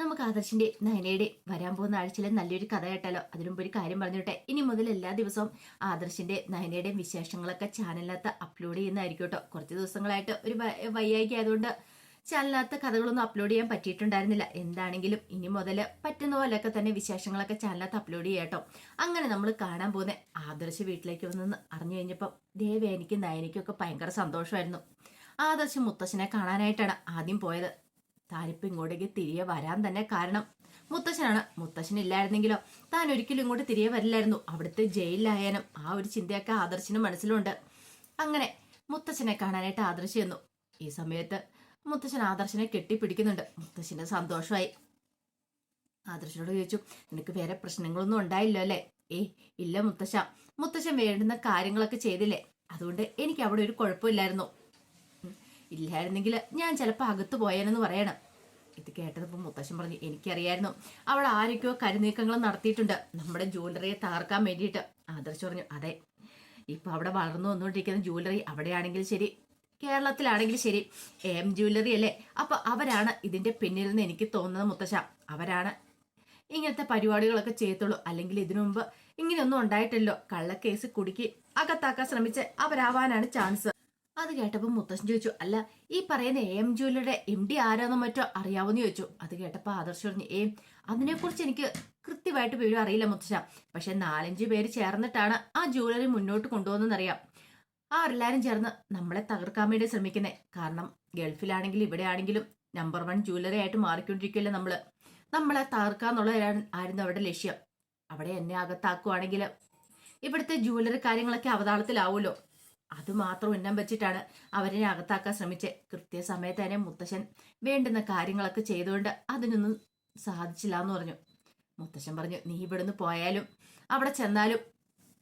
നമുക്ക് ആദർശിന്റെ നയനയുടെ വരാൻ പോകുന്ന ആഴ്ചയിലെ നല്ലൊരു കഥ കേട്ടാലോ? അതിനുമ്പ് ഒരു കാര്യം പറഞ്ഞോട്ടെ ഇനി മുതൽ എല്ലാ ദിവസവും ആദർശിന്റെ നയനയുടെയും വിശേഷങ്ങളൊക്കെ ചാനലിനകത്ത് അപ്ലോഡ് ചെയ്യുന്നതായിരിക്കും കേട്ടോ. കുറച്ച് ദിവസങ്ങളായിട്ട് ഒരു വയ്യായിക ആയതുകൊണ്ട് ചാനലിനകത്ത് കഥകളൊന്നും അപ്ലോഡ് ചെയ്യാൻ പറ്റിയിട്ടുണ്ടായിരുന്നില്ല. എന്താണെങ്കിലും ഇനി മുതൽ പറ്റുന്ന പോലെയൊക്കെ തന്നെ വിശേഷങ്ങളൊക്കെ ചാനലിനകത്ത് അപ്ലോഡ് ചെയ്യാം കേട്ടോ. അങ്ങനെ നമ്മൾ കാണാൻ പോകുന്ന ആദർശ് വീട്ടിലേക്ക് വന്നെന്ന് അറിഞ്ഞു കഴിഞ്ഞപ്പം ദേവേനിക്കും എനിക്ക് ഒക്കെ ഭയങ്കര സന്തോഷമായിരുന്നു. ആദർശ് മുത്തശ്ശനെ കാണാനായിട്ടാണ് ആദ്യം പോയത്. താനിപ്പോ ഇങ്ങോട്ടേക്ക് തിരികെ വരാൻ തന്നെ കാരണം മുത്തശ്ശനാണ്. മുത്തശ്ശൻ ഇല്ലായിരുന്നെങ്കിലോ താൻ ഒരിക്കലും ഇങ്ങോട്ട് തിരികെ വരില്ലായിരുന്നു. അവിടുത്തെ ജയിലിലായാലും ആ ഒരു ചിന്തയൊക്കെ ആദർശിന് മനസ്സിലുണ്ട്. അങ്ങനെ മുത്തശ്ശനെ കാണാനായിട്ട് ആദർശ് ചെന്നു. ഈ സമയത്ത് മുത്തശ്ശൻ ആദർശനെ കെട്ടിപ്പിടിക്കുന്നുണ്ട്. മുത്തശ്ശന് സന്തോഷമായി. ആദർശനോട് ചോദിച്ചു നിനക്ക് വേറെ പ്രശ്നങ്ങളൊന്നും ഉണ്ടായില്ലോ അല്ലേ? ഏയ് ഇല്ല മുത്തശ്ശ. മുത്തശ്ശൻ വേണ്ടുന്ന കാര്യങ്ങളൊക്കെ ചെയ്തില്ലേ? അതുകൊണ്ട് എനിക്ക് അവിടെ ഒരു കുഴപ്പമില്ലായിരുന്നു. ഇല്ലായിരുന്നെങ്കിൽ ഞാൻ ചിലപ്പോൾ അകത്ത് പോയാനെന്ന് പറയണം. ഇത് കേട്ടതിപ്പോൾ മുത്തശ്ശൻ പറഞ്ഞു എനിക്കറിയായിരുന്നു. അവൾ ആരൊക്കെയോ കരുനീക്കങ്ങൾ നടത്തിയിട്ടുണ്ട്. നമ്മുടെ ജ്വല്ലറിയെ തകർക്കാൻ വേണ്ടിയിട്ട്. ആദർശ് പറഞ്ഞു അതെ. ഇപ്പൊ അവിടെ വളർന്നു വന്നുകൊണ്ടിരിക്കുന്ന ജ്വല്ലറി അവിടെയാണെങ്കിൽ ശരി. കേരളത്തിലാണെങ്കിൽ ശരി. എം ജ്വല്ലറി അല്ലേ? അപ്പൊ അവരാണ് ഇതിന്റെ പിന്നിൽ നിന്ന് എനിക്ക് തോന്നുന്നത് മുത്തശ്ശ. അവരാണ് ഇങ്ങനത്തെ പരിപാടികളൊക്കെ ചെയ്യത്തുള്ളൂ. അല്ലെങ്കിൽ ഇതിനു മുമ്പ് ഇങ്ങനെയൊന്നും ഉണ്ടായിട്ടല്ലോ കള്ളക്കേസ് കുടുക്കി അകത്താക്കാൻ ശ്രമിച്ച് അവരാവാനാണ് ചാൻസ്. അത് കേട്ടപ്പോൾ മുത്തശ്ശൻ ചോദിച്ചു അല്ല ഈ പറയുന്ന എം ജുവലറിയുടെ എം ഡി ആരാന്നോ മറ്റോ അറിയാവോന്ന് ചോദിച്ചു. അത് കേട്ടപ്പോൾ ആദർശ് പറഞ്ഞു ഏം അതിനെക്കുറിച്ച് എനിക്ക് കൃത്യമായിട്ട് വിവരം അറിയില്ല മുത്തശ്ശ. പക്ഷെ നാലഞ്ച് പേര് ചേർന്നിട്ടാണ് ആ ജുവലറി മുന്നോട്ട് കൊണ്ടുപോകുന്നതെന്നറിയാം. ആ എല്ലാവരും ചേർന്ന് നമ്മളെ തകർക്കാൻ വേണ്ടി ശ്രമിക്കുന്നേ. കാരണം ഗൾഫിലാണെങ്കിലും ഇവിടെ ആണെങ്കിലും നമ്പർ വൺ ജുവലറി ആയിട്ട് മാറിക്കൊണ്ടിരിക്കുകയല്ലേ നമ്മൾ. നമ്മളെ തകർക്കാന്നുള്ളതായിരുന്നു ആയിരുന്നു അവരുടെ ലക്ഷ്യം. അവിടെ എന്നെ അകത്താക്കുവാണെങ്കിൽ ഇവിടുത്തെ ജുവലറി കാര്യങ്ങളൊക്കെ അവതാളത്തിലാവുമല്ലോ. അത് മാത്രം ഉന്നം വെച്ചിട്ടാണ് അവരെ അകത്താക്കാൻ ശ്രമിച്ച്. കൃത്യസമയത്ത് തന്നെ മുത്തശ്ശൻ വേണ്ടുന്ന കാര്യങ്ങളൊക്കെ ചെയ്തുകൊണ്ട് അതിനൊന്നും സാധിച്ചില്ല എന്ന് പറഞ്ഞു. മുത്തശ്ശൻ പറഞ്ഞു നീ ഇവിടുന്ന് പോയാലും അവിടെ ചെന്നാലും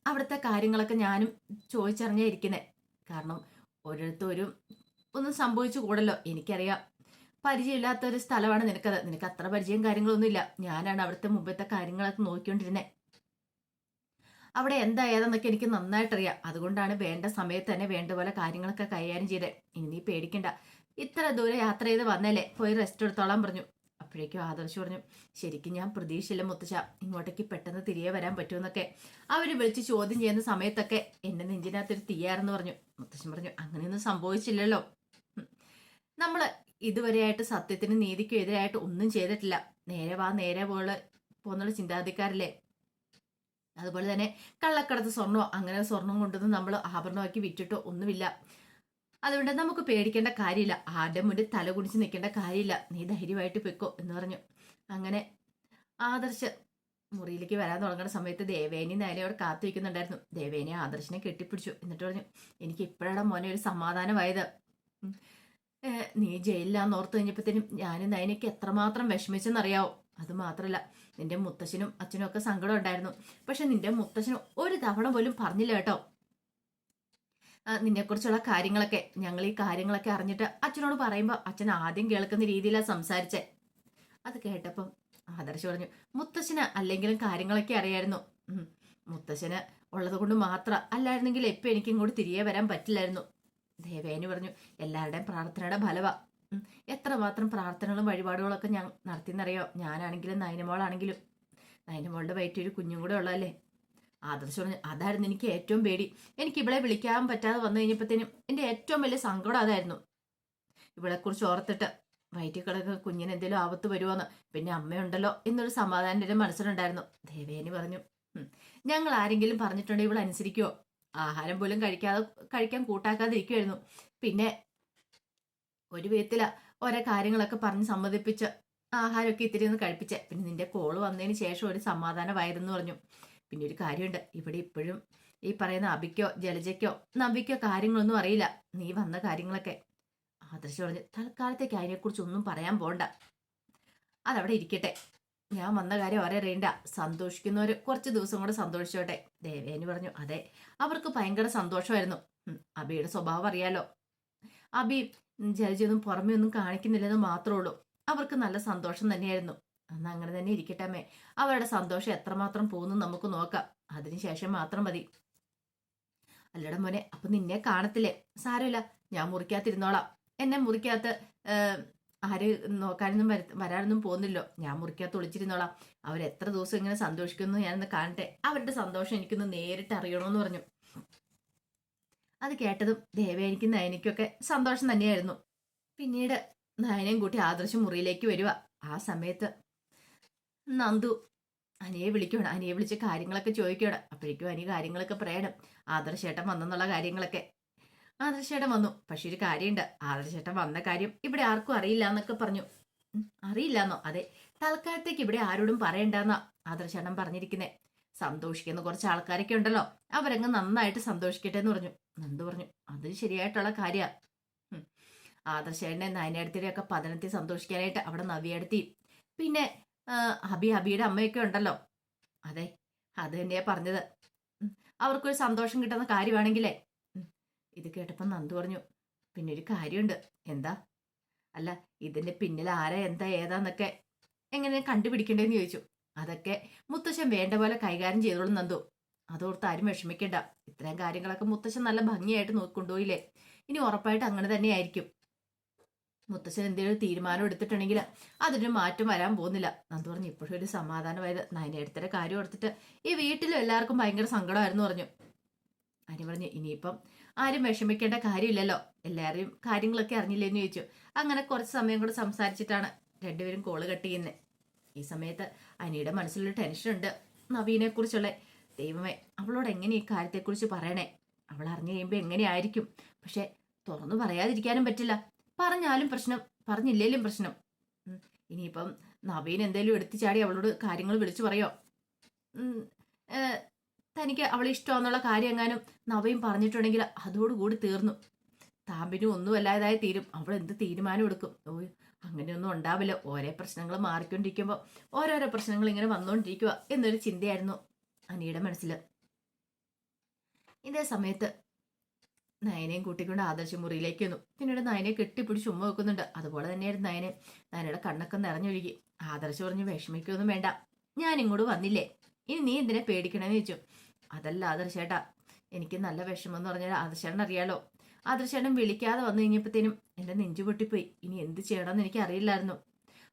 അവിടുത്തെ കാര്യങ്ങളൊക്കെ ഞാനും ചോദിച്ചറിഞ്ഞേ ഇരിക്കുന്നേ. കാരണം ഓരോരുത്തരും ഒന്നും സംഭവിച്ചു കൂടല്ലോ. എനിക്കറിയാം പരിചയമില്ലാത്ത ഒരു സ്ഥലമാണ് നിനക്കത്. നിനക്ക് അത്ര പരിചയം കാര്യങ്ങളൊന്നുമില്ല. ഞാനാണ് അവിടുത്തെ മുമ്പത്തെ കാര്യങ്ങളൊക്കെ നോക്കിക്കൊണ്ടിരുന്നത് അവിടെ എന്താ ഏതെന്നൊക്കെ എനിക്ക് നന്നായിട്ടറിയാം. അതുകൊണ്ടാണ് വേണ്ട സമയത്ത് തന്നെ വേണ്ട പോലെ കാര്യങ്ങളൊക്കെ കൈകാര്യം ചെയ്തത് ഇനി നീ പേടിക്കണ്ട. ഇത്ര ദൂരെ യാത്ര ചെയ്ത് വന്നല്ലേ പോയി റെസ്റ്റ് എടുത്തോളാൻ പറഞ്ഞു. അപ്പോഴേക്കും ആദർശ് പറഞ്ഞു ശരിക്കും ഞാൻ പ്രതീക്ഷയില്ല മുത്തശ്ശ. ഇങ്ങോട്ടേക്ക് പെട്ടെന്ന് തിരികെ വരാൻ പറ്റുമെന്നൊക്കെ. അവർ വിളിച്ച് ചോദ്യം ചെയ്യുന്ന സമയത്തൊക്കെ എന്നെ നെഞ്ചിനകത്തൊരു തീയാറെന്ന് പറഞ്ഞു. മുത്തശ്ശൻ പറഞ്ഞു അങ്ങനെയൊന്നും സംഭവിച്ചില്ലല്ലോ. നമ്മൾ ഇതുവരെയായിട്ട് സത്യത്തിന് നീതിക്കും എതിരായിട്ട് ഒന്നും ചെയ്തിട്ടില്ല. നേരെ വാ നേരെ പോലെ പോകുന്നുള്ള ചിന്താധിക്കാരല്ലേ അതുപോലെ തന്നെ കള്ളക്കടത്ത് സ്വർണമോ അങ്ങനെ സ്വർണം കൊണ്ടൊന്നും നമ്മൾ ആഭരണമാക്കി വിറ്റിട്ടോ ഒന്നുമില്ല. അതുകൊണ്ട് നമുക്ക് പേടിക്കേണ്ട കാര്യമില്ല. ആരുടെ മുന്നിൽ തല കുടിച്ച് നിൽക്കേണ്ട കാര്യമില്ല. നീ ധൈര്യമായിട്ട് പൊയ്ക്കോ എന്ന് പറഞ്ഞു. അങ്ങനെ ആദർശ് മുറിയിലേക്ക് വരാൻ തുടങ്ങുന്ന സമയത്ത് ദേവേനി നേരെ അവിടെ കാത്തു വയ്ക്കുന്നുണ്ടായിരുന്നു ദേവേനി ആദർശിനെ കെട്ടിപ്പിടിച്ചു എന്നിട്ട് പറഞ്ഞു എനിക്ക് ഇപ്പോഴാണ് മോനെ ഒരു സമാധാനമായത്. നീ ജയിലിലാന്ന് ഓർത്ത് കഴിഞ്ഞപ്പോഴത്തേനും ഞാനും നയനയ്ക്ക് എത്രമാത്രം വിഷമിച്ചെന്നറിയാവോ? അത് മാത്രല്ല നിന്റെ മുത്തശ്ശനും അച്ഛനും ഒക്കെ സങ്കടം ഉണ്ടായിരുന്നു. പക്ഷെ നിന്റെ മുത്തശ്ശനും ഒരു തവണ പോലും പറഞ്ഞില്ല കേട്ടോ. നിന്നെക്കുറിച്ചുള്ള കാര്യങ്ങളൊക്കെ. ഞങ്ങൾ ഈ കാര്യങ്ങളൊക്കെ അറിഞ്ഞിട്ട് അച്ഛനോട് പറയുമ്പോൾ അച്ഛൻ ആദ്യം കേൾക്കുന്ന രീതിയിലാണ് സംസാരിച്ചേ. അത് കേട്ടപ്പം ആദർശ് പറഞ്ഞു മുത്തശ്ശന് അല്ലെങ്കിലും കാര്യങ്ങളൊക്കെ അറിയായിരുന്നു. മുത്തശ്ശന് ഉള്ളത് കൊണ്ട് മാത്രം അല്ലായിരുന്നെങ്കിൽ എപ്പോൾ എനിക്കും കൂടി തിരികെ വരാൻ പറ്റില്ലായിരുന്നു. ദേവേനി പറഞ്ഞു എല്ലാവരുടെയും പ്രാർത്ഥനയുടെ ഫലവാ. എത്രമാത്രം പ്രാർത്ഥനകളും വഴിപാടുകളൊക്കെ ഞാൻ നടത്തിയെന്നറിയോ? ഞാനാണെങ്കിലും നയനമോളാണെങ്കിലും നയനമോളുടെ ഒരു കുഞ്ഞും കൂടെ ഉള്ളതല്ലേ? ആദർശം അതായിരുന്നു എനിക്ക് ഏറ്റവും പേടി. എനിക്ക് ഇവളെ വിളിക്കാൻ പറ്റാതെ വന്നു കഴിഞ്ഞപ്പോഴത്തേനും എന്റെ ഏറ്റവും വലിയ സങ്കടം അതായിരുന്നു. ഇവളെക്കുറിച്ച് ഓർത്തിട്ട് വയറ്റിൽ കിടക്കുന്ന കുഞ്ഞിന് എന്തെങ്കിലും ആപത്ത് വരുമോന്ന് പിന്നെ അമ്മയുണ്ടല്ലോ എന്നൊരു സമാധാനം എന്റെ മനസ്സിലുണ്ടായിരുന്നു. ദേവേനി പറഞ്ഞു ഞങ്ങൾ ആരെങ്കിലും പറഞ്ഞിട്ടുണ്ടെങ്കിൽ ഇവൾ അനുസരിക്കുമോ ആഹാരം പോലും കഴിക്കാതെ കഴിക്കാൻ കൂട്ടാക്കാതെ ഇരിക്കുമായിരുന്നു പിന്നെ ഒരു വിധത്തില ഓരോ കാര്യങ്ങളൊക്കെ പറഞ്ഞ് സമ്മതിപ്പിച്ച് ആഹാരമൊക്കെ ഇത്തിരി ഒന്ന് കഴിപ്പിച്ച്. പിന്നെ നിന്റെ കോൾ വന്നതിന് ശേഷം ഒരു സമാധാനമായിരുന്നു പറഞ്ഞു. പിന്നെ ഒരു കാര്യമുണ്ട്. ഇവിടെ ഇപ്പോഴും ഈ പറയുന്ന അബിക്കോ ജലജയ്ക്കോ നബിക്കോ കാര്യങ്ങളൊന്നും അറിയില്ല. നീ വന്ന കാര്യങ്ങളൊക്കെ. ആദർശ് പറഞ്ഞു തൽക്കാലത്തേക്ക് അതിനെക്കുറിച്ച് ഒന്നും പറയാൻ പോണ്ട. അതവിടെ ഇരിക്കട്ടെ. ഞാൻ വന്ന കാര്യം അവരെ അറിയണ്ട. സന്തോഷിക്കുന്നവർ കുറച്ച് ദിവസം കൂടെ സന്തോഷിച്ചോട്ടെ. ദേവേനി പറഞ്ഞു അതെ. അവർക്ക് ഭയങ്കര സന്തോഷമായിരുന്നു. അബിയുടെ സ്വഭാവം അറിയാലോ. അബി ജലജിയൊന്നും പുറമേ ഒന്നും കാണിക്കുന്നില്ലെന്ന് മാത്രമേ ഉള്ളൂ. അവർക്ക് നല്ല സന്തോഷം തന്നെയായിരുന്നു. അന്ന് അങ്ങനെ തന്നെ ഇരിക്കട്ടെ അവരുടെ സന്തോഷം എത്രമാത്രം പോകുന്നു നമുക്ക് നോക്കാം. അതിനുശേഷം മാത്രം മതി. അല്ലട മോനെ അപ്പൊ നിന്നെ കാണത്തില്ലേ? സാരമില്ല ഞാൻ മുറിക്കാത്തിരുന്നോളാം. എന്നെ മുറിക്കാത്ത ആര് നോക്കാനൊന്നും വര വരാനൊന്നും പോകുന്നില്ലോ. ഞാൻ മുറിക്കാത്ത ഒളിച്ചിരുന്നോളാം. അവരെത്ര ദിവസം ഇങ്ങനെ സന്തോഷിക്കുന്നു ഞാനൊന്ന് കാണട്ടെ. അവരുടെ സന്തോഷം എനിക്കൊന്ന് നേരിട്ട് അറിയണമെന്ന് പറഞ്ഞു. അത് കേട്ടതും ദേവേനിക്കും നയനിക്കൊക്കെ സന്തോഷം തന്നെയായിരുന്നു. പിന്നീട് നയനയും കൂട്ടി ആദർശം മുറിയിലേക്ക് വരിക ആ സമയത്ത് നന്ദു അനിയെ വിളിക്കണം അനിയെ വിളിച്ച് കാര്യങ്ങളൊക്കെ ചോദിക്കണം അപ്പോഴേക്കും അനി കാര്യങ്ങളൊക്കെ പറയണം. ആദർശേട്ടൻ വന്നെന്നുള്ള കാര്യങ്ങളൊക്കെ. ആദർശേട്ടൻ വന്നു. പക്ഷെ ഒരു കാര്യമുണ്ട്. ആദർശേട്ടൻ വന്ന കാര്യം ഇവിടെ ആർക്കും അറിയില്ല എന്നൊക്കെ പറഞ്ഞു. അറിയില്ലെന്നോ അതെ. തൽക്കാലത്തേക്ക് ഇവിടെ ആരോടും പറയണ്ടെന്നാ ആദർശേട്ടൻ പറഞ്ഞിരിക്കുന്നേ. സന്തോഷിക്കുന്ന കുറച്ച് ആൾക്കാരൊക്കെ ഉണ്ടല്ലോ. അവരങ്ങ് നന്നായിട്ട് സന്തോഷിക്കട്ടെ എന്ന് പറഞ്ഞു. നന്ദു പറഞ്ഞു അത് ശരിയായിട്ടുള്ള കാര്യ. ആദർശേട്ടനെ ഒക്കെ പതനത്തിൽ സന്തോഷിക്കാനായിട്ട് അവിടെ നവിയടുത്തി. പിന്നെ അബി അബിയുടെ അമ്മയൊക്കെ ഉണ്ടല്ലോ. അതെ അത് തന്നെയാ പറഞ്ഞത്. അവർക്കൊരു സന്തോഷം കിട്ടുന്ന കാര്യമാണെങ്കിലേ. ഇത് കേട്ടപ്പോൾ നന്ദു പറഞ്ഞു പിന്നെ ഒരു കാര്യമുണ്ട്. എന്താ? അല്ല ഇതിന്റെ പിന്നിൽ ആരാ എന്താ ഏതാന്നൊക്കെ. എങ്ങനെ കണ്ടുപിടിക്കണ്ടേന്ന് ചോദിച്ചു. അതൊക്കെ മുത്തശ്ശൻ വേണ്ട പോലെ കൈകാര്യം ചെയ്തോളും നന്ദു. അതോർത്ത് ആരും വിഷമിക്കണ്ട. ഇത്തരം കാര്യങ്ങളൊക്കെ മുത്തശ്ശൻ നല്ല ഭംഗിയായിട്ട് നോക്കിക്കൊണ്ടുപോയില്ലേ ഇനി ഉറപ്പായിട്ട് അങ്ങനെ തന്നെയായിരിക്കും. മുത്തശ്ശൻ എന്തെങ്കിലും തീരുമാനം എടുത്തിട്ടുണ്ടെങ്കിൽ അതിന് മാറ്റം വരാൻ പോകുന്നില്ല. നന്ദു പറഞ്ഞു ഇപ്പോഴും ഒരു സമാധാനമായത് നയനെടുത്തിട്ട് കാര്യം എടുത്തിട്ട് ഈ വീട്ടിലും എല്ലാവർക്കും ഭയങ്കര സങ്കടമായിരുന്നു പറഞ്ഞു. അനി പറഞ്ഞു ഇനിയിപ്പം ആരും വിഷമിക്കേണ്ട കാര്യമില്ലല്ലോ. എല്ലാവരെയും കാര്യങ്ങളൊക്കെ അറിഞ്ഞില്ലെന്ന് ചോദിച്ചു. അങ്ങനെ കുറച്ച് സമയം കൂടെ സംസാരിച്ചിട്ടാണ് രണ്ടുപേരും കോൾ കട്ട് ചെയ്യുന്നത് ഈ സമയത്ത് അനിയുടെ മനസ്സിലൊരു ടെൻഷനുണ്ട് നവീനെ കുറിച്ചുള്ള ദൈവമേ അവളോട് എങ്ങനെ ഈ കാര്യത്തെക്കുറിച്ച് പറയണേ? അവൾ അറിഞ്ഞു കഴിയുമ്പോൾ എങ്ങനെയായിരിക്കും? പക്ഷെ തുറന്നു പറയാതിരിക്കാനും പറ്റില്ല. പറഞ്ഞാലും പ്രശ്നം പറഞ്ഞില്ലേലും പ്രശ്നം. ഇനിയിപ്പം നവീൻ എന്തേലും എടുത്തു ചാടി അവളോട് കാര്യങ്ങൾ വിളിച്ചു പറയോ? തനിക്ക് അവളെ ഇഷ്ടമാണെന്നുള്ള കാര്യം എങ്ങാനും നവയും പറഞ്ഞിട്ടുണ്ടെങ്കിൽ അതോടുകൂടി തീർന്നു. താമ്പിനും ഒന്നും അല്ലാതായി തീരും. അവൾ എന്ത് തീരുമാനം എടുക്കും? അങ്ങനെയൊന്നും ഉണ്ടാവില്ല. ഓരോ പ്രശ്നങ്ങൾ മാറിക്കൊണ്ടിരിക്കുമ്പോൾ ഓരോരോ പ്രശ്നങ്ങൾ ഇങ്ങനെ വന്നുകൊണ്ടിരിക്കുക എന്നൊരു ചിന്തയായിരുന്നു അനിയുടെ മനസ്സിൽ ഇതേ സമയത്ത് നയനയും കൂട്ടിക്കൊണ്ട് ആദർശ മുറിയിലേക്ക് വന്നു പിന്നീട് നയനെ കെട്ടിപ്പിടിച്ച് ഉമ്മ വെക്കുന്നുണ്ട്. അതുപോലെ തന്നെയായിരുന്നു നയനെ. നയനയുടെ കണ്ണൊക്കെ നിറഞ്ഞൊഴുകി. ആദർശ പറഞ്ഞു വിഷമിക്കൊന്നും വേണ്ട. ഞാൻ ഇങ്ങോട്ട് വന്നില്ലേ? ഇനി നീ എന്തിനെ പേടിക്കണമെന്ന് ചോദിച്ചു. അതല്ല ആദർശേട്ടാ എനിക്ക് നല്ല വിഷമം എന്ന് പറഞ്ഞാൽ ആദർശേട്ടൻ അറിയാലോ ആദർശേട്ടൻ വിളിക്കാതെ വന്നു കഴിഞ്ഞപ്പോഴത്തേനും എന്റെ നെഞ്ചു പൊട്ടിപ്പോയി. ഇനി എന്ത് ചെയ്യണമെന്ന് എനിക്ക് അറിയില്ലായിരുന്നു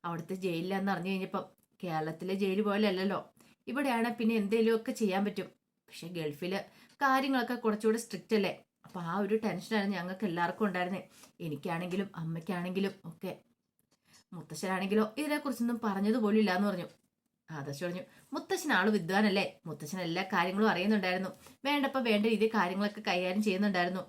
അവിടുത്തെ ജയിലിലാന്ന് അറിഞ്ഞു കഴിഞ്ഞപ്പം കേരളത്തിലെ ജയിൽ പോലെയല്ലല്ലോ. ഇവിടെയാണ് പിന്നെ എന്തെങ്കിലുമൊക്കെ ചെയ്യാൻ പറ്റും. പക്ഷെ ഗൾഫിൽ കാര്യങ്ങളൊക്കെ കുറച്ചുകൂടെ സ്ട്രിക്റ്റ് അല്ലേ? അപ്പൊ ആ ഒരു ടെൻഷനാണ് ഞങ്ങൾക്ക് എല്ലാവർക്കും ഉണ്ടായിരുന്നത് എനിക്കാണെങ്കിലും അമ്മയ്ക്കാണെങ്കിലും ഒക്കെ. മുത്തശ്ശനാണെങ്കിലോ ഇതിനെക്കുറിച്ചൊന്നും പറഞ്ഞതുപോലും ഇല്ല എന്ന് പറഞ്ഞു. ആദർശ് പറഞ്ഞു മുത്തശ്ശൻ ആൾ വിദ്വാനല്ലേ? മുത്തശ്ശൻ എല്ലാ കാര്യങ്ങളും അറിയുന്നുണ്ടായിരുന്നു. വേണ്ടപ്പോ വേണ്ട രീതിയിൽ കാര്യങ്ങളൊക്കെ കൈകാര്യം ചെയ്യുന്നുണ്ടായിരുന്നു.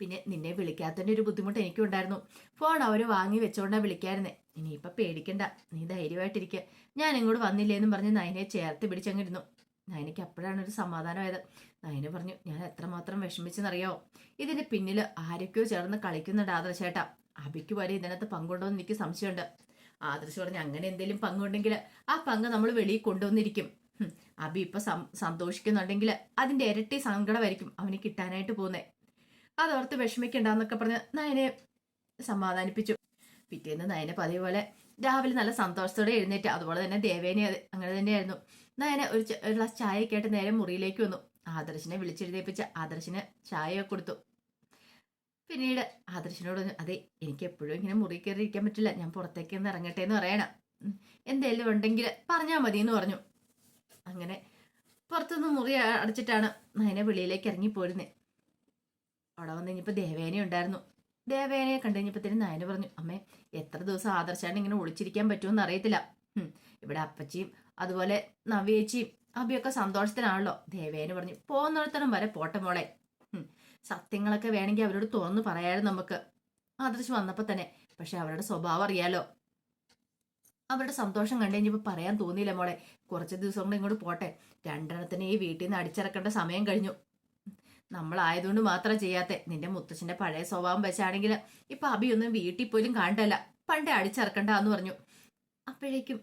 പിന്നെ നിന്നെ വിളിക്കാത്തതിന്റെ ഒരു ബുദ്ധിമുട്ട് എനിക്കും ഉണ്ടായിരുന്നു ഫോൺ അവർ വാങ്ങി വെച്ചോണ്ടാ വിളിക്കായിരുന്നേ. ഇനിയിപ്പോൾ പേടിക്കണ്ട. നീ ധൈര്യമായിട്ടിരിക്കുക ഞാൻ ഇങ്ങോട്ട് വന്നില്ലേ എന്ന് പറഞ്ഞ് നയനെ ചേർത്ത് പിടിച്ചങ്ങിരുന്നു. നയനയ്ക്ക് അപ്പോഴാണ് ഒരു സമാധാനമായത്. നയന പറഞ്ഞു ഞാൻ എത്രമാത്രം വിഷമിച്ചെന്നറിയാവോ ഇതിന്റെ പിന്നിൽ ആരൊക്കെയോ ചേർന്ന് കളിക്കുന്നുണ്ട് ആദർശേട്ടാ. അബിക്ക് വരെ ഇതിനകത്ത് പങ്കുണ്ടോ എന്ന് എനിക്ക് സംശയമുണ്ട്. ആദർശ് പറഞ്ഞു അങ്ങനെ എന്തെങ്കിലും പങ്കുണ്ടെങ്കിൽ ആ പങ്ക് നമ്മൾ വെളിയിൽ കൊണ്ടുവന്നിരിക്കും. അബി ഇപ്പൊ സന്തോഷിക്കുന്നുണ്ടെങ്കിൽ അതിന്റെ ഇരട്ടി സങ്കടമായിരിക്കും അവന് കിട്ടാനായിട്ട് പോകുന്നേ. അതോർത്ത് വിഷമിക്കണ്ടെന്നൊക്കെ പറഞ്ഞ് നയനെ സമാധാനിപ്പിച്ചു. പിറ്റേന്ന് നയനെ പതിവ് പോലെ രാവിലെ നല്ല സന്തോഷത്തോടെ എഴുന്നേറ്റ് അതുപോലെ തന്നെ ദേവേനെ അങ്ങനെ തന്നെയായിരുന്നു. നയനെ ഒരു ഒരു ഗ്ലാസ് ചായ ആയിട്ട് നേരെ മുറിയിലേക്ക് വന്നു. ആദർശിനെ വിളിച്ചെഴുതേപ്പിച്ച് ആദർശിന് ചായ കൊടുത്തു. പിന്നീട് ആദർശിനോട് പറഞ്ഞു അതെ എനിക്ക് എപ്പോഴും ഇങ്ങനെ മുറി കയറി ഇരിക്കാൻ പറ്റില്ല. ഞാൻ പുറത്തേക്ക് ഒന്ന് ഇറങ്ങട്ടെ എന്ന് പറയണം. എന്തെങ്കിലും ഉണ്ടെങ്കിൽ പറഞ്ഞാൽ മതി എന്ന് പറഞ്ഞു. അങ്ങനെ പുറത്തുനിന്ന് മുറി അടച്ചിട്ടാണ് നയനെ വെളിയിലേക്ക് ഇറങ്ങിപ്പോയിരുന്നത് അവിടെ വന്ന് കഴിഞ്ഞപ്പോൾ ദേവേന ഉണ്ടായിരുന്നു. ദേവേനയെ കണ്ടു കഴിഞ്ഞപ്പോഴത്തേനും നയന പറഞ്ഞു അമ്മേ എത്ര ദിവസം ആദർശാണ് ഇങ്ങനെ ഒളിച്ചിരിക്കാൻ പറ്റുമെന്ന് അറിയത്തില്ല. ഇവിടെ അപ്പച്ചിയും അതുപോലെ നവ്യേച്ചിയും അബിയൊക്കെ സന്തോഷത്തിനാണല്ലോ ദേവേന പറഞ്ഞു പോകുന്നിടത്തോളം വരെ പോട്ടെ മോളെ. സത്യങ്ങളൊക്കെ വേണമെങ്കിൽ അവരോട് തുറന്നു പറയാമായിരുന്നു നമുക്ക്. ആദർശ് വന്നപ്പോൾ തന്നെ പക്ഷെ അവരുടെ സ്വഭാവം അറിയാലോ. അവരുടെ സന്തോഷം കണ്ടു കഴിഞ്ഞപ്പോൾ പറയാൻ തോന്നിയില്ല മോളെ. കുറച്ച് ദിവസം കൂടെ ഇങ്ങോട്ട് പോട്ടെ. രണ്ടെണ്ണത്തിന് ഈ വീട്ടിൽ നിന്ന് അടിച്ചിറക്കേണ്ട സമയം കഴിഞ്ഞു. നമ്മളായതുകൊണ്ട് മാത്രം ചെയ്യാത്തെ. നിന്റെ മുത്തച്ഛന്റെ പഴയ സ്വഭാവം വെച്ചാണെങ്കിൽ ഇപ്പൊ ഒന്നും വീട്ടിൽ പോലും കണ്ടല്ല പണ്ടേ അടിച്ചിറക്കണ്ടെന്ന് പറഞ്ഞു. അപ്പോഴേക്കും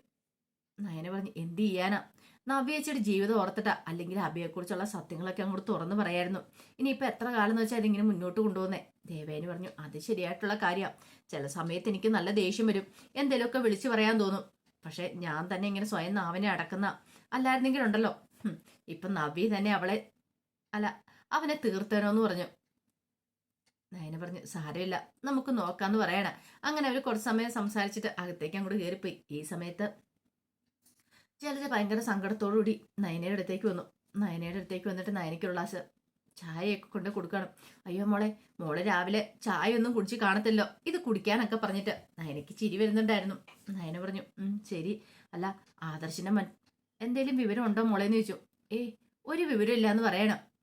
നയന പറഞ്ഞു എന്ത് ചെയ്യാനാ? നവ്യച്ചയുടെ ജീവിതം ഓർത്തിട്ടാ. അല്ലെങ്കിൽ അബിയെക്കുറിച്ചുള്ള സത്യങ്ങളൊക്കെ അങ്ങോട്ട് തുറന്നു പറയായിരുന്നു. ഇനിയിപ്പോ എത്ര കാലം എന്ന് വെച്ചാൽ അതിങ്ങനെ മുന്നോട്ട് കൊണ്ടുപോകുന്നേ? ദേവേന് പറഞ്ഞു അത് ശരിയായിട്ടുള്ള കാര്യം. ചില സമയത്ത് എനിക്ക് നല്ല ദേഷ്യം വരും. എന്തെങ്കിലുമൊക്കെ വിളിച്ചു പറയാൻ തോന്നും. പക്ഷെ ഞാൻ തന്നെ ഇങ്ങനെ സ്വയം നാവിനെ അടക്കുന്ന അല്ലായിരുന്നെങ്കിലുണ്ടല്ലോ. ഇപ്പൊ നവി തന്നെ അവളെ അല്ല അവനെ തീർത്തേനോന്ന് പറഞ്ഞു. നയന പറഞ്ഞു സാരമില്ല നമുക്ക് നോക്കാന്ന് പറയണ. അങ്ങനെ അവർ കുറച്ച് സമയം സംസാരിച്ചിട്ട് അകത്തേക്ക് അങ്ങോട്ട് കയറിപ്പോയി ഈ സമയത്ത് ജലജ ഭയങ്കര സങ്കടത്തോടുകൂടി നയനയുടെ അടുത്തേക്ക് വന്നു. നയനയുടെ അടുത്തേക്ക് വന്നിട്ട് നയനയ്ക്കുള്ള ആശ ചായയൊക്കെ കൊണ്ട് കൊടുക്കണം. അയ്യോ മോളെ മോളെ രാവിലെ ചായ ഒന്നും കുടിച്ച് കാണത്തില്ലോ. ഇത് കുടിക്കാനൊക്കെ പറഞ്ഞിട്ട് നയനയ്ക്ക് ചിരി വരുന്നുണ്ടായിരുന്നു. നയന പറഞ്ഞു "ഉം, ശരി. അല്ല ആദർശിന്റെ മൻ എന്തേലും വിവരം ഉണ്ടോ മോളെന്ന് ചോദിച്ചു. ഏയ് ഒരു വിവരം ഇല്ലാന്ന് പറയണം. "ഉം,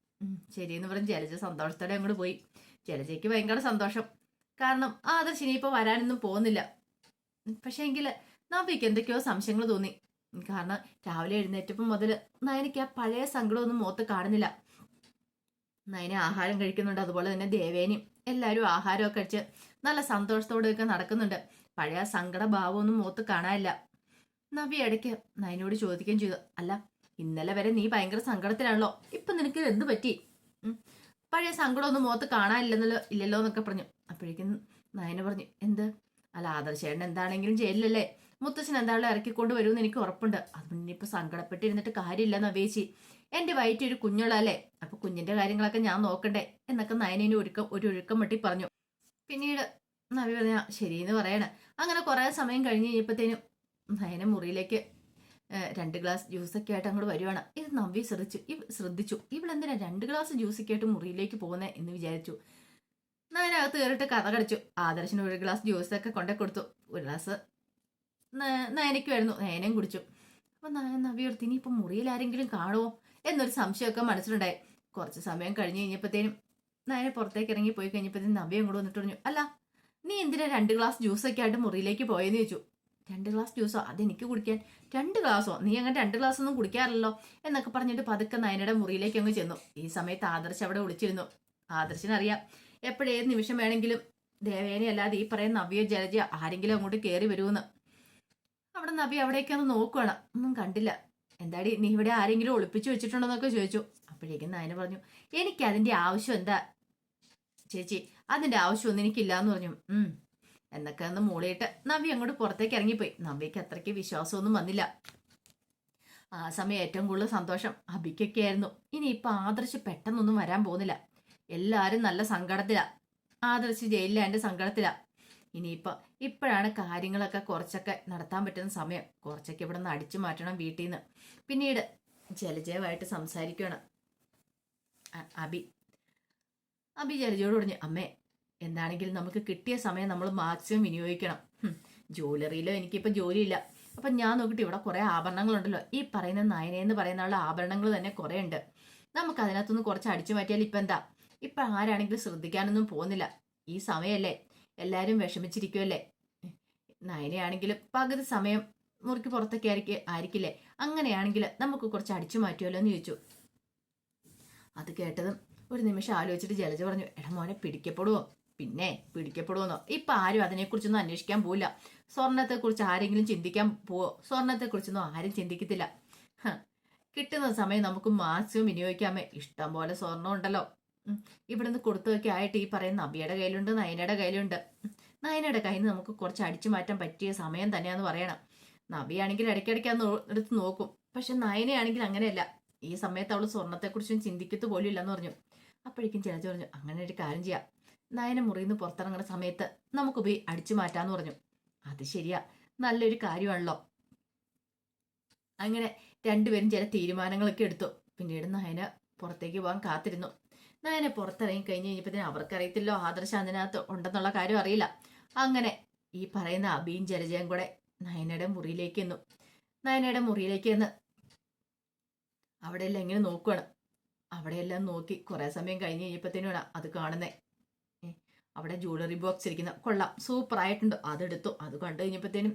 ശരിയെന്ന് പറഞ്ഞ് ജലജ സന്തോഷത്തോടെ അങ്ങോട്ട് പോയി. ജലജയ്ക്ക് ഭയങ്കര സന്തോഷം. കാരണം ആദർശ് ഇപ്പൊ വരാനൊന്നും പോകുന്നില്ല. പക്ഷേ എങ്കിൽ നബിക്ക് എന്തൊക്കെയോ സംശയങ്ങൾ തോന്നി. കാരണം രാവിലെ എഴുന്നേറ്റപ്പം മുതൽ നയനയ്ക്ക് ആ പഴയ സങ്കടമൊന്നും മുഖത്ത് കാണുന്നില്ല. നയന ആഹാരം കഴിക്കുന്നുണ്ട്. അതുപോലെ തന്നെ ദേവേനയും എല്ലാവരും ആഹാരമൊക്കെ കഴിച്ച് നല്ല സന്തോഷത്തോടെയൊക്കെ നടക്കുന്നുണ്ട്. പഴയ സങ്കട ഭാവമൊന്നും മുഖത്ത് കാണാനില്ല. നവ്യ ഇടയ്ക്ക് നയനോട് ചോദിക്കുകയും ചെയ്തു. അല്ല ഇന്നലെ വരെ നീ ഭയങ്കര സങ്കടത്തിലാണല്ലോ. ഇപ്പൊ നിനക്ക് എന്ത് പറ്റി. പഴയ സങ്കടമൊന്നും മുഖത്ത് കാണാനില്ലെന്നല്ലോ ഇല്ലല്ലോ എന്നൊക്കെ പറഞ്ഞു. അപ്പോഴേക്കും നയന പറഞ്ഞു എന്ത്? അല്ല ആദർശേട്ടൻ എന്താണെങ്കിലും ജയിലിലല്ലേ? മുത്തച്ഛൻ എന്താണല്ലോ ഇറക്കിക്കൊണ്ട് വരുമെന്ന് എനിക്ക് ഉറപ്പുണ്ട്. അതുകൊണ്ട് ഇനിയിപ്പോ സങ്കടപ്പെട്ടിരുന്നിട്ട് കാര്യമില്ല അവേച്ചി എന്റെ വയറ്റി ഒരു കുഞ്ഞുള്ളല്ലേ അപ്പൊ കുഞ്ഞിന്റെ കാര്യങ്ങളൊക്കെ ഞാൻ നോക്കണ്ടേ? എന്നൊക്കെ നയനേനെ ഒരുക്കം ഒരു ഒഴുക്കം വെട്ടി പറഞ്ഞു. പിന്നീട് നവി പറഞ്ഞ ശരിയെന്ന് പറയണേ. അങ്ങനെ കുറേ സമയം കഴിഞ്ഞ് കഴിഞ്ഞപ്പോഴത്തേനും നയന മുറിയിലേക്ക് രണ്ട് ഗ്ലാസ് ജ്യൂസൊക്കെ ആയിട്ട് അങ്ങോട്ട് വരുവാണ്. ഇത് നവ്യ ശ്രദ്ധിച്ചു. ഇവ ശ്രദ്ധിച്ചു. ഇവളെന്തിനാ രണ്ട് ഗ്ലാസ് ജ്യൂസൊക്കെ ആയിട്ട് മുറിയിലേക്ക് പോകുന്നേ എന്ന് വിചാരിച്ചു. നാനകത്ത് കയറിയിട്ട് കഥ കടിച്ചു. ആദർശന് ഒരു ഗ്ലാസ് ജ്യൂസൊക്കെ കൊണ്ടേ കൊടുത്തു. ഒരു ഗ്ലാസ് നയനയ്ക്കുമായിരുന്നു. നയനയും കുടിച്ചു. അപ്പൊ ന- നവ്യ ഓർത്ത് ഇനിയിപ്പോ മുറിയിൽ ആരെങ്കിലും കാണുമോ എന്നൊരു സംശയമൊക്കെ മനസ്സിലുണ്ടായി. കുറച്ച് സമയം കഴിഞ്ഞ് കഴിഞ്ഞപ്പോഴത്തേനും നയനെ പുറത്തേക്ക് ഇറങ്ങി പോയി കഴിഞ്ഞപ്പോഴത്തേനും നവ്യം അങ്ങോട്ട് വന്നിട്ട് പറഞ്ഞു അല്ല നീ എന്തിനാ രണ്ട് ഗ്ലാസ് ജ്യൂസൊക്കെ ആയിട്ട് മുറിയിലേക്ക് പോയെന്ന് ചോദിച്ചു? രണ്ട് ഗ്ലാസ് ജ്യൂസോ അതെനിക്ക് കുടിക്കാൻ രണ്ട് ഗ്ലാസോ നീ അങ്ങനെ രണ്ട് ഗ്ലാസ് ഒന്നും കുടിക്കാറില്ലല്ലോ? എന്നൊക്കെ പറഞ്ഞിട്ട് പതുക്കെ നയനയുടെ മുറിയിലേക്ക് അങ്ങ് ചെന്നു. ഈ സമയത്ത് ആദർശ് അവിടെ വിളിച്ചിരുന്നു ആദർശിനറിയാം. എപ്പോഴേത് നിമിഷം വേണമെങ്കിലും ദേവേനെ അല്ലാതെ ഈ പറയുന്ന നവ്യോ ജലജ ആരെങ്കിലും അങ്ങോട്ട് കയറി വരുമെന്ന് അവിടെ നബി അവിടേക്കൊന്ന് നോക്കുവാണ്. ഒന്നും കണ്ടില്ല. എന്താടി നീ ഇവിടെ ആരെങ്കിലും ഒളിപ്പിച്ചു വെച്ചിട്ടുണ്ടോന്നൊക്കെ ചോദിച്ചു. അപ്പോഴേക്കും നയന പറഞ്ഞു എനിക്ക് അതിന്റെ ആവശ്യം എന്താ? ചേച്ചി അതിന്റെ ആവശ്യമൊന്നും എനിക്കില്ല എന്ന് പറഞ്ഞു. ഉം. എന്നൊക്കെ ഒന്ന് മൂളിയിട്ട് നവ്യ അങ്ങോട്ട് പുറത്തേക്ക് ഇറങ്ങിപ്പോയി. നവ്യക്ക് അത്രയ്ക്ക് വിശ്വാസമൊന്നും വന്നില്ല. ആ സമയം ഏറ്റവും കൂടുതൽ സന്തോഷം അബിക്കൊക്കെ ആയിരുന്നു. ഇനി ഇപ്പൊ ആദർശ് പെട്ടെന്നൊന്നും വരാൻ പോകുന്നില്ല. എല്ലാരും നല്ല സങ്കടത്തിലാ. ആദർശ് ജയിലിലാന്റെ സങ്കടത്തിലാ. ഇനിയിപ്പോ ഇപ്പോഴാണ് കാര്യങ്ങളൊക്കെ കുറച്ചൊക്കെ നടത്താൻ പറ്റുന്ന സമയം. കുറച്ചൊക്കെ ഇവിടെ നിന്ന് അടിച്ചു മാറ്റണം വീട്ടിൽ നിന്ന്. പിന്നീട് ജലജയവായിട്ട് സംസാരിക്കുകയാണ് അബി. അബി ജലജയോട് പറഞ്ഞു അമ്മേ എന്താണെങ്കിലും നമുക്ക് കിട്ടിയ സമയം നമ്മൾ മാക്സിമം വിനിയോഗിക്കണം. ജ്വല്ലറിയിലോ എനിക്കിപ്പോൾ ജോലിയില്ല. അപ്പം ഞാൻ നോക്കിയിട്ട് ഇവിടെ കുറേ ആഭരണങ്ങളുണ്ടല്ലോ. ഈ പറയുന്ന നയന എന്ന് പറയുന്ന ആഭരണങ്ങൾ തന്നെ കുറേ ഉണ്ട്. നമുക്ക് അതിനകത്തുനിന്ന് കുറച്ച് അടിച്ചു മാറ്റിയാൽ ഇപ്പം എന്താ? ഇപ്പം ആരാണെങ്കിലും ശ്രദ്ധിക്കാനൊന്നും പോകുന്നില്ല. ഈ സമയമല്ലേ? എല്ലാവരും വിഷമിച്ചിരിക്കുമല്ലേ നയനയാണെങ്കിലും പകുതി സമയം മുറുക്കി പുറത്തൊക്കെ ആയിരിക്കും ആയിരിക്കില്ലേ? അങ്ങനെയാണെങ്കിൽ നമുക്ക് കുറച്ച് അടിച്ചു മാറ്റുമല്ലോ എന്ന് ചോദിച്ചു. അത് കേട്ടതും ഒരു നിമിഷം ആലോചിച്ചിട്ട് ജലജ പറഞ്ഞു എടാ മോനെ പിടിക്കപ്പെടുവോ? പിന്നെ പിടിക്കപ്പെടുമെന്നോ ഇപ്പൊ ആരും അതിനെക്കുറിച്ചൊന്നും അന്വേഷിക്കാൻ പോവില്ല. സ്വർണത്തെക്കുറിച്ച് ആരെങ്കിലും ചിന്തിക്കാൻ പോവോ സ്വർണത്തെക്കുറിച്ചൊന്നും ആരും ചിന്തിക്കത്തില്ല. കിട്ടുന്ന സമയം നമുക്ക് മാക്സിമം വിനിയോഗിക്കാമേ ഇഷ്ടം പോലെ സ്വർണം ഉണ്ടല്ലോ. ഇവിടുന്ന് കൊടുത്തൊക്കെ ആയിട്ട് ഈ പറയുന്ന നബിയുടെ കയ്യിലുണ്ട് നയനയുടെ കയ്യിലുണ്ട്. നയനയുടെ കയ്യിൽ നിന്ന് നമുക്ക് കുറച്ച് അടിച്ചു മാറ്റാൻ പറ്റിയ സമയം തന്നെയാന്ന് പറയണം. നബിയാണെങ്കിൽ ഇടയ്ക്കിടയ്ക്ക് അത് എടുത്ത് നോക്കും. പക്ഷെ നയനയാണെങ്കിൽ അങ്ങനെയല്ല. ഈ സമയത്ത് അവൾ സ്വർണത്തെക്കുറിച്ചും ചിന്തിക്കത്ത് പോലും ഇല്ലെന്ന് പറഞ്ഞു. അപ്പോഴേക്കും ചിലച്ച് പറഞ്ഞു അങ്ങനെ ഒരു കാര്യം ചെയ്യാം. നയന മുറിയിൽ നിന്ന് പുറത്തിറങ്ങുന്ന സമയത്ത് നമുക്ക് പോയി അടിച്ചു മാറ്റാന്ന് പറഞ്ഞു. അത് ശരിയാ. നല്ലൊരു കാര്യമാണല്ലോ. അങ്ങനെ രണ്ടുപേരും ചില തീരുമാനങ്ങളൊക്കെ എടുത്തു. പിന്നീട് നയന പുറത്തേക്ക് പോകാൻ കാത്തിരുന്നു. നയനെ പുറത്തിറങ്ങി കഴിഞ്ഞ് കഴിഞ്ഞപ്പോൾ അവർക്കറിയത്തില്ലോ ആദർശം അതിനകത്ത് ഉണ്ടെന്നുള്ള കാര്യം അറിയില്ല. അങ്ങനെ ഈ പറയുന്ന അബിയും ജലജയും കൂടെ നയനയുടെ മുറിയിലേക്ക് എന്നു നയനയുടെ മുറിയിലേക്ക് എന്ന് അവിടെയെല്ലാം ഇങ്ങനെ നോക്കുവാണ്. അവിടെയെല്ലാം നോക്കി കുറേ സമയം കഴിഞ്ഞ് കഴിഞ്ഞപ്പോഴത്തേനുമാണ് അത് കാണുന്നേ. ഏ, അവിടെ ജ്വല്ലറി ബോക്സ് ഇരിക്കുന്ന കൊള്ളാം സൂപ്പർ ആയിട്ടുണ്ട്. അതെടുത്തു. അത് കണ്ടു കഴിഞ്ഞപ്പോഴത്തേനും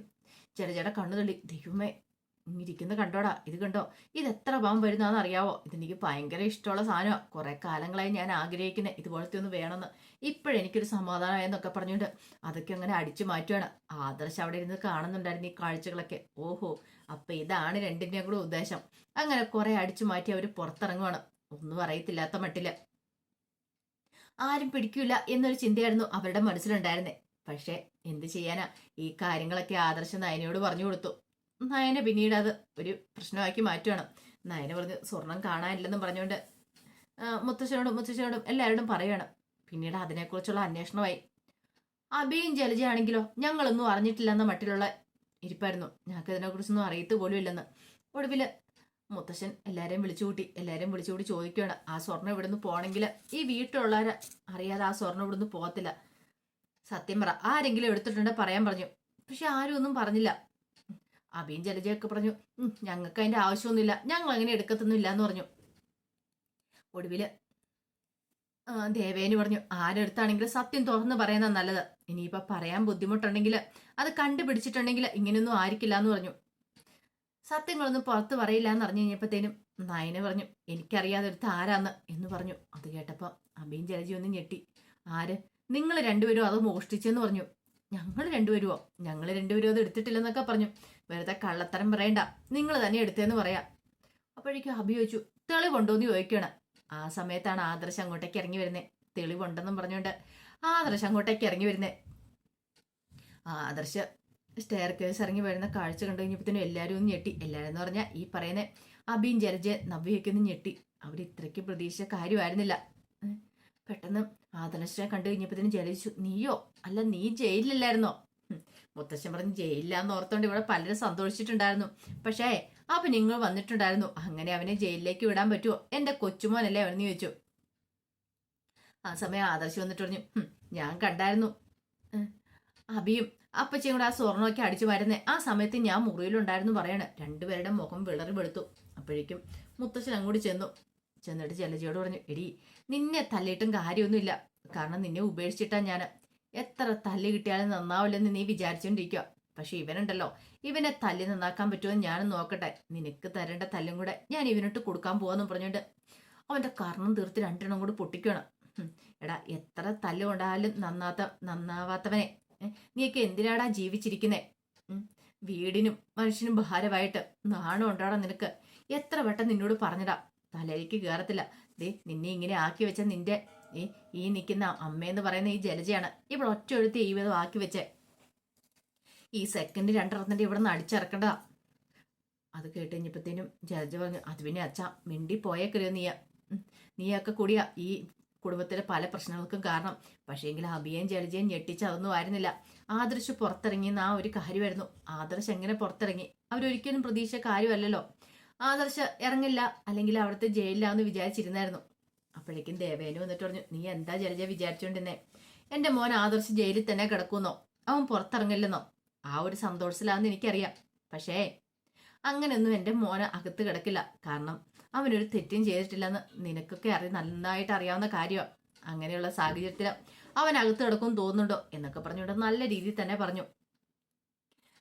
ചെറുചേട്ട കണ്ണു തള്ളി. ദൈവമേ ഇരിക്കുന്ന കണ്ടോടാ? ഇത് കണ്ടോ? ഇത് എത്ര പാവം വരുന്നതെന്ന് അറിയാവോ? ഇതെനിക്ക് ഭയങ്കര ഇഷ്ടമുള്ള സാധനമാണ് കുറെ കാലങ്ങളായി ഞാൻ ആഗ്രഹിക്കുന്നത് ഇതുപോലത്തെ ഒന്ന് വേണമെന്ന്. ഇപ്പോഴെനിക്കൊരു സമാധാനമായെന്നൊക്കെ പറഞ്ഞുകൊണ്ട് അതൊക്കെ അങ്ങനെ അടിച്ചു മാറ്റുവാണ്. ആദർശ അവിടെ ഇരുന്ന് കാണുന്നുണ്ടായിരുന്നു ഈ കാഴ്ചകളൊക്കെ. ഓഹോ അപ്പൊ ഇതാണ് രണ്ടിന്റെയും കൂടെ ഉദ്ദേശം. അങ്ങനെ കുറെ അടിച്ചു മാറ്റി അവർ പുറത്തിറങ്ങുവാണ്. ഒന്നും അറിയത്തില്ലാത്ത മട്ടിൽ. ആരും പിടിക്കൂല എന്നൊരു ചിന്തയായിരുന്നു അവരുടെ മനസ്സിലുണ്ടായിരുന്നേ. പക്ഷെ എന്ത് ചെയ്യാനാ? ഈ കാര്യങ്ങളൊക്കെ ആദർശ നയനയോട് പറഞ്ഞു കൊടുത്തു. നയന പിന്നീട് അത് ഒരു പ്രശ്നമാക്കി മാറ്റുകയാണ് നയന പറഞ്ഞു സ്വർണം കാണാനില്ലെന്നും പറഞ്ഞുകൊണ്ട് മുത്തശ്ശനോടും മുത്തശ്ശനോടും എല്ലാവരോടും പറയണം പിന്നീട് അതിനെക്കുറിച്ചുള്ള അന്വേഷണമായി. അബിയും ജലജയാണെങ്കിലോ ഞങ്ങളൊന്നും അറിഞ്ഞിട്ടില്ലെന്ന മട്ടിലുള്ള ഇരിപ്പായിരുന്നു. ഞങ്ങൾക്ക് ഇതിനെക്കുറിച്ചൊന്നും അറിയത്ത് പോലും ഇല്ലെന്ന് ഒടുവിൽ മുത്തശ്ശൻ എല്ലാവരെയും വിളിച്ചു കൂട്ടി എല്ലാവരെയും വിളിച്ചു കൂട്ടി ചോദിക്കുകയാണ് ആ സ്വർണം ഇവിടുന്ന് പോകണമെങ്കിൽ ഈ വീട്ടിലുള്ളവർ അറിയാതെ ആ സ്വർണം ഇവിടുന്ന് പോകത്തില്ല. സത്യം പറ ആരെങ്കിലും എടുത്തിട്ടുണ്ട് പറയാൻ പറഞ്ഞു. പക്ഷെ ആരും ഒന്നും പറഞ്ഞില്ല. അബിയും ജലജയൊക്കെ പറഞ്ഞു "ഉം, ഞങ്ങൾക്ക് അതിന്റെ ആവശ്യമൊന്നുമില്ല. ഞങ്ങൾ അങ്ങനെ എടുക്കത്തൊന്നുമില്ല എന്ന് പറഞ്ഞു. ഒടുവിൽ ദേവേന് പറഞ്ഞു ആരെടുത്താണെങ്കിലും സത്യം തുറന്ന് പറയുന്ന നല്ലത്. ഇനിയിപ്പോ പറയാൻ ബുദ്ധിമുട്ടുണ്ടെങ്കിൽ അത് കണ്ടുപിടിച്ചിട്ടുണ്ടെങ്കിൽ ഇങ്ങനെയൊന്നും ആയിരിക്കില്ല എന്ന് പറഞ്ഞു. സത്യങ്ങളൊന്നും പുറത്ത് പറയില്ല എന്ന് അറിഞ്ഞു കഴിഞ്ഞപ്പോഴത്തേനും നയന പറഞ്ഞു എനിക്കറിയാതെ എടുത്ത് ആരാന്ന് എന്ന് പറഞ്ഞു. അത് കേട്ടപ്പോ അബിയും ജലജി ഒന്ന് ഞെട്ടി. ആര്? നിങ്ങൾ രണ്ടുപേരും അത് മോഷ്ടിച്ചെന്ന് പറഞ്ഞു? ഞങ്ങൾ രണ്ടുപേരുമോ ഞങ്ങൾ രണ്ടുപേരും അത് എടുത്തിട്ടില്ലെന്നൊക്കെ പറഞ്ഞു. വെറുതെ കള്ളത്തരം പറയണ്ട. നിങ്ങൾ തന്നെ എടുത്തേന്ന് പറയാം. അപ്പോഴേക്കും അബി ചോദിച്ചു തെളിവുണ്ടോന്ന് ചോദിക്കണം. ആ സമയത്താണ് ആദർശ് അങ്ങോട്ടേക്ക് ഇറങ്ങി വരുന്നത് തെളിവുണ്ടെന്നും പറഞ്ഞുകൊണ്ട് ആദർശ് അങ്ങോട്ടേക്ക് ഇറങ്ങി വരുന്നത് ആദർശ് സ്റ്റെയർ കേസ് ഇറങ്ങി വരുന്ന കാഴ്ച കണ്ടു കഴിഞ്ഞപ്പോഴത്തേനും എല്ലാവരും ഒന്ന് ഞെട്ടി. എല്ലാവരും എന്ന് പറഞ്ഞാൽ ഈ പറയുന്ന അബീൻ ജരജ് നവ്യയൊക്കെ ഒന്ന് ഞെട്ടി. അവർ ഇത്രയ്ക്ക് പ്രതീക്ഷിച്ച കാര്യമായിരുന്നില്ല. പെട്ടെന്ന് ആദർശനെ കണ്ടു കഴിഞ്ഞപ്പോഴത്തേനും ജലജു നീയോ? അല്ല നീ ജയിലിലല്ലായിരുന്നോ? മുത്തശ്ശൻ പറഞ്ഞ് ജയിലില്ലാന്ന് ഓർത്തോണ്ട് ഇവിടെ പലരും സന്തോഷിച്ചിട്ടുണ്ടായിരുന്നു. പക്ഷേ അപ്പൊ നിങ്ങൾ വന്നിട്ടുണ്ടായിരുന്നു. അങ്ങനെ അവനെ ജയിലിലേക്ക് വിടാൻ പറ്റുമോ എന്റെ കൊച്ചുമോനല്ലേ അവനെന്ന് ചോദിച്ചു. ആ സമയം ആദർശ് വന്നിട്ട് പറഞ്ഞു ഞാൻ കണ്ടായിരുന്നു. അബിയും അപ്പച്ചിയും കൂടെ ആ സ്വർണമൊക്കെ അടിച്ചു വരുന്നേ. ആ സമയത്ത് ഞാൻ മുറിയിലുണ്ടായിരുന്നു പറയണ. രണ്ടുപേരുടെ മുഖം വിളറി വെളുത്തു അപ്പോഴേക്കും മുത്തശ്ശൻ അങ്ങോട്ട് ചെന്നു. ചെന്നിട്ട് ചെല്ലജിയോട് പറഞ്ഞു എടി നിന്നെ തല്ലിയിട്ടും കാര്യമൊന്നുമില്ല. കാരണം നിന്നെ ഉപേക്ഷിച്ചിട്ടാ ഞാൻ എത്ര തല്ല് കിട്ടിയാലും നന്നാവില്ലെന്ന് നീ വിചാരിച്ചോണ്ടിരിക്കുക പക്ഷെ ഇവനുണ്ടല്ലോ. ഇവനെ തല്ലി നന്നാക്കാൻ പറ്റുമോ എന്ന് ഞാനും നോക്കട്ടെ. നിനക്ക് തരേണ്ട തല്ലും കൂടെ ഞാൻ ഇവനിട്ട് കൊടുക്കാൻ പോവാന്ന് പറഞ്ഞുകൊണ്ട് അവന്റെ കർണം തീർത്ത് രണ്ടെണ്ണം കൂടി പൊട്ടിക്കണം എടാ എത്ര തല്ല് കൊണ്ടാലും നന്നാത്ത നന്നാവാത്തവനെ. നീയൊക്കെ എന്തിനാടാ ജീവിച്ചിരിക്കുന്നേ? വീടിനും മനുഷ്യനും ഭാരമായിട്ട് നാണം ഉണ്ടാടാ നിനക്ക്? എത്ര വട്ടം നിന്നോട് പറഞ്ഞിടാം തലയിലേക്ക് കയറത്തില്ല ദേ നിന്നെ ഇങ്ങനെ ആക്കി വെച്ച നിന്റെ ഏ ഈ നിൽക്കുന്ന അമ്മയെന്ന് പറയുന്ന ഈ ജലജയാണ് ഇവിടെ ഒറ്റ എഴുത്ത് ഈ വിധം ആക്കി വെച്ചേ. ഈ സെക്കൻഡ് രണ്ടെണ്ണത്തിന്റെ ഇവിടെ നിന്ന് അടിച്ചിറക്കണ്ടതാ. അത് കേട്ട് കഴിഞ്ഞപ്പോഴത്തേനും ജലജ പറഞ്ഞു അത് പിന്നെ അച്ഛാ മിണ്ടി പോയേക്കരുത് നീയ നീയൊക്കെ കൂടിയാ ഈ കുടുംബത്തിലെ പല പ്രശ്നങ്ങൾക്കും കാരണം. പക്ഷേങ്കിൽ അഭിയേയും ജലജയും ഞെട്ടിച്ച് അതൊന്നും ആയിരുന്നില്ല. ആദർശ് പുറത്തിറങ്ങിയെന്ന് ആ ഒരു കാര്യമായിരുന്നു. ആദർശ് എങ്ങനെ പുറത്തിറങ്ങി? അവരൊരിക്കലും പ്രതീക്ഷ കാര്യമല്ലല്ലോ. ആദർശ് ഇറങ്ങില്ല അല്ലെങ്കിൽ അവിടുത്തെ ജയിലിലാന്ന് വിചാരിച്ചിരുന്നായിരുന്നു. അപ്പോഴേക്കും ദേവേനു വന്നിട്ട് പറഞ്ഞു നീ എന്താ ജലജ വിചാരിച്ചോണ്ടിരുന്നേ? എന്റെ മോൻ ആദർശ് ജയിലിൽ തന്നെ കിടക്കുന്നോ അവൻ പുറത്തിറങ്ങില്ലെന്നോ? ആ ഒരു സന്തോഷത്തിലാന്ന് എനിക്കറിയാം. പക്ഷേ അങ്ങനെയൊന്നും എന്റെ മോന് അകത്ത് കിടക്കില്ല. കാരണം അവനൊരു തെറ്റും ചെയ്തിട്ടില്ലെന്ന് നിനക്കൊക്കെ അറി നന്നായിട്ട് അറിയാവുന്ന കാര്യമാണ് അങ്ങനെയുള്ള സാഹചര്യത്തിൽ അവൻ അകത്ത് കിടക്കും തോന്നുന്നുണ്ടോ എന്നൊക്കെ പറഞ്ഞുകൊണ്ട് നല്ല രീതിയിൽ തന്നെ പറഞ്ഞു.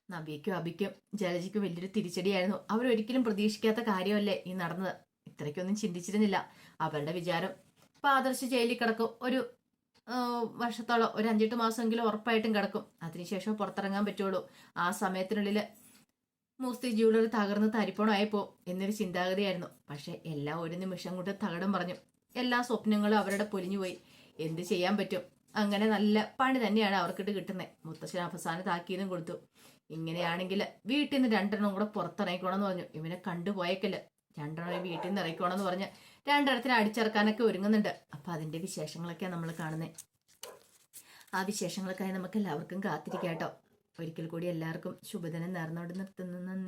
നവ്യയ്ക്കും അബിക്കും ജലജിക്കും വലിയൊരു തിരിച്ചടിയായിരുന്നു. അവരൊരിക്കലും പ്രതീക്ഷിക്കാത്ത കാര്യമല്ലേ ഈ നടന്നത്. ഇത്രയ്ക്കൊന്നും ചിന്തിച്ചിരുന്നില്ല. അവരുടെ വിചാരം പാദർശ ജയിലിൽ കിടക്കും. ഒരു വർഷത്തോളം ഒരു അഞ്ചെട്ട് മാസമെങ്കിലും ഉറപ്പായിട്ടും കിടക്കും. അതിനുശേഷം പുറത്തിറങ്ങാൻ പറ്റുള്ളൂ. ആ സമയത്തിനുള്ളിൽ മൂസ്തി ജ്വല്ലറി തകർന്ന് തരിപ്പണമായിപ്പോ എന്നൊരു ചിന്താഗതിയായിരുന്നു. പക്ഷെ എല്ലാം ഒരു നിമിഷം കൊണ്ട് തകടം പറഞ്ഞു. എല്ലാ സ്വപ്നങ്ങളും അവരുടെ പൊലിഞ്ഞുപോയി. എന്ത് ചെയ്യാൻ പറ്റും? അങ്ങനെ നല്ല പണി തന്നെയാണ് അവർക്കിട്ട് കിട്ടുന്നത് മുത്തശ്ശൻ അവസാന താക്കീതും കൊടുത്തു. ഇങ്ങനെയാണെങ്കിൽ വീട്ടിൽ നിന്ന് രണ്ടെണ്ണം കൂടെ പുറത്തിറങ്ങിക്കോണമെന്ന് പറഞ്ഞു. ഇവനെ കണ്ടുപോയേക്കൽ. രണ്ടെണ്ണം വീട്ടിൽ നിന്ന് ഇറങ്ങിക്കോണമെന്ന് പറഞ്ഞ് രണ്ടിടത്തിന് അടിച്ചിറക്കാനൊക്കെ ഒരുങ്ങുന്നുണ്ട്. അപ്പൊ അതിന്റെ വിശേഷങ്ങളൊക്കെയാണ് നമ്മൾ കാണുന്നത് ആ വിശേഷങ്ങൾക്കായി നമുക്ക് എല്ലാവർക്കും കാത്തിരിക്കാം കേട്ടോ ഒരിക്കൽ കൂടി എല്ലാവർക്കും ശുഭദിനം നേർന്നോട് നിർത്തുന്നു. നന്ദി.